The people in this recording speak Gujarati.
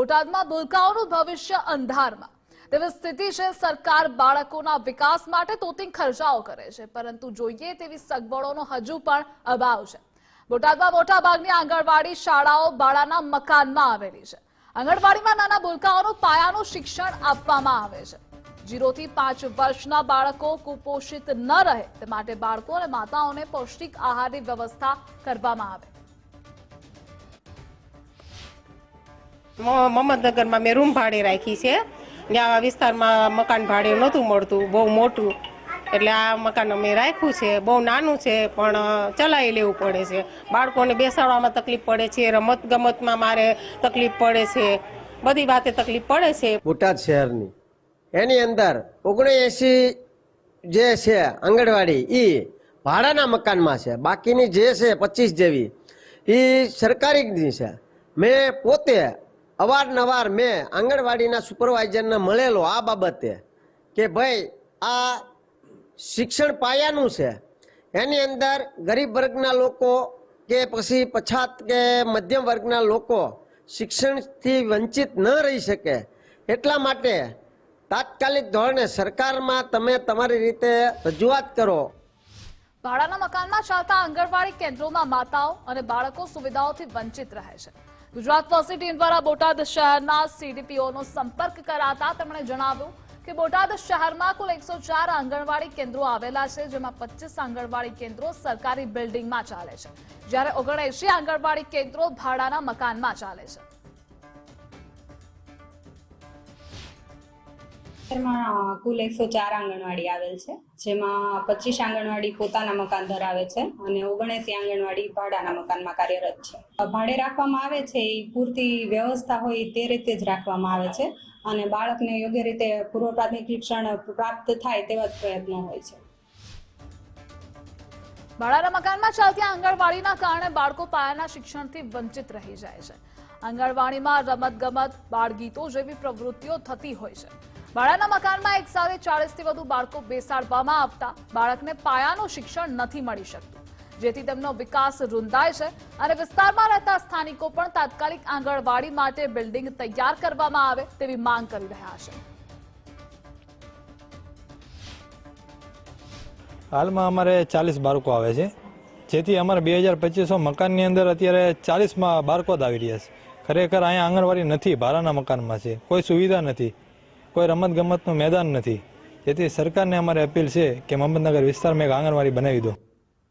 બોટાદમાં ભૂલકાઓનું ભવિષ્ય અંધારમાં. તેવી સ્થિતિ છે, સરકાર બાળકોના વિકાસ માટે તોતિંગ ખર્ચાઓ કરે છે, પરંતુ જોઈએ તેવી સગવડોનો હજુ પણ અભાવ છે. બોટાદમાં મોટા ભાગની આંગણવાડી શાળાઓ બાળાના મકાનમાં આવેલી છે. આંગણવાડીમાં નાના ભૂલકાઓનું પાયાનું શિક્ષણ આપવામાં આવે છે. જીરોથી પાંચ વર્ષના બાળકો કુપોષિત ન રહે, તે માટે બાળકો અને માતાઓને પૌષ્ટિક આહારની વ્યવસ્થા કરવામાં આવે. મહમ્મદનગરમાં મેં રૂમ ભાડે રાખી છે. ને આવા વિસ્તારમાં મકાન ભાડે નહોતું મળતું, બહુ મોટું. એટલે આ મકાન અમે રાખ્યું છે. બહુ નાનું છે, પણ ચલાવી લેવું પડે છે. બાળકોને બેસાડવામાં તકલીફ પડે છે રમત ગમતમાં મારે તકલીફ પડે છે. બધી વાતે તકલીફ પડે છે. બોટાદ શહેરની. એની અંદર ઓગણએંસી જે છે આંગણવાડી એ ભાડાના મકાનમાં છે. બાકીની જે છે પચીસ જેવી એ સરકારીની છે. મેં પોતે અવારનવાર મેં આંગણવાડીના સુપરવાઇઝરને મળેલો આ બાબતે કે ભાઈ, આ શિક્ષણ પાયાનું છે. એની અંદર ગરીબ વર્ગના લોકો કે પછી પછાત કે મધ્યમ વર્ગના લોકો શિક્ષણથી વંચિત ન રહી શકે. એટલા માટે તાત્કાલિક ધોરણે સરકારમાં તમે તમારી રીતે રજૂઆત કરો. ભાડાના મકાનમાં ચાલતા આંગણવાડી કેન્દ્રોમાં માતાઓ અને બાળકો સુવિધાઓથી વંચિત રહે છે. ગુજરાત ફર્સ્ટ ટીમ દ્વારા બોટાદ શહેરના સીડીપીઓનો સંપર્ક કરાતા તેમણે જણાવ્યું કે બોટાદ શહેરમાં કુલ એકસો ચાર આંગણવાડી કેન્દ્રો આવેલા છે, જેમાં પચીસ આંગણવાડી કેન્દ્રો સરકારી બિલ્ડિંગમાં ચાલે છે. જ્યારે ઓગણએસી આંગણવાડી કેન્દ્રો ભાડાના મકાનમાં ચાલે છે. શહેરમાં કુલ એકસો ચાર આંગણવાડી આવેલ છે, જેમાં પચીસ આંગણવાડી પોતાના મકાન ધરાવે છે અને ઓગણસી આંગણવાડી ભાડાના મકાનમાં કાર્યરત છે. ભાડે રાખવામાં આવે છે, એ પૂરતી વ્યવસ્થા હોય તે રીતે જ રાખવામાં આવે છે અને બાળકને યોગ્ય રીતે પૂર્વ પ્રાથમિક શિક્ષણ પ્રાપ્ત થાય તેવા જ પ્રયત્નો હોય છે. ભાડાના મકાનમાં ચાલતી આંગણવાડીના કારણે બાળકો પાયાના શિક્ષણથી વંચિત રહી જાય છે. આંગણવાડીમાં રમતગમત, બાળગીતો જેવી પ્રવૃત્તિઓ થતી હોય છે. ભાડાના મકાનમાં એક સાથે ચાળીસથી વધુ બાળકો બેસાડવામાં આવતા બાળકને પાયાનું શિક્ષણ નથી મળી શકતું. જેથી તેમનો વિકાસ રૂંધાય છે અને વિસ્તારમાં રહેતા સ્થાનિકો પણ તાત્કાલિક આંગણવાડી માટે બિલ્ડિંગ તૈયાર કરવામાં આવે તેવી માંગ કરી રહ્યા છે. હાલમાં અમારે ચાલીસ બાળકો આવે છે. જેથી અમારે બે હજાર પચીસો મકાનની અંદર અત્યારે ચાલીસમાં બાળકો જ આવી રહ્યા છે. ખરેખર અહીંયા આંગણવાડી નથી ભાડાના મકાનમાં છે. કોઈ સુવિધા નથી. કોઈ રમત ગમતનું મેદાન નથી. જેથી સરકારને અમારે અપીલ છે કે મહમ્મદનગર વિસ્તારમાં એક આંગણવાડી બનાવી દો.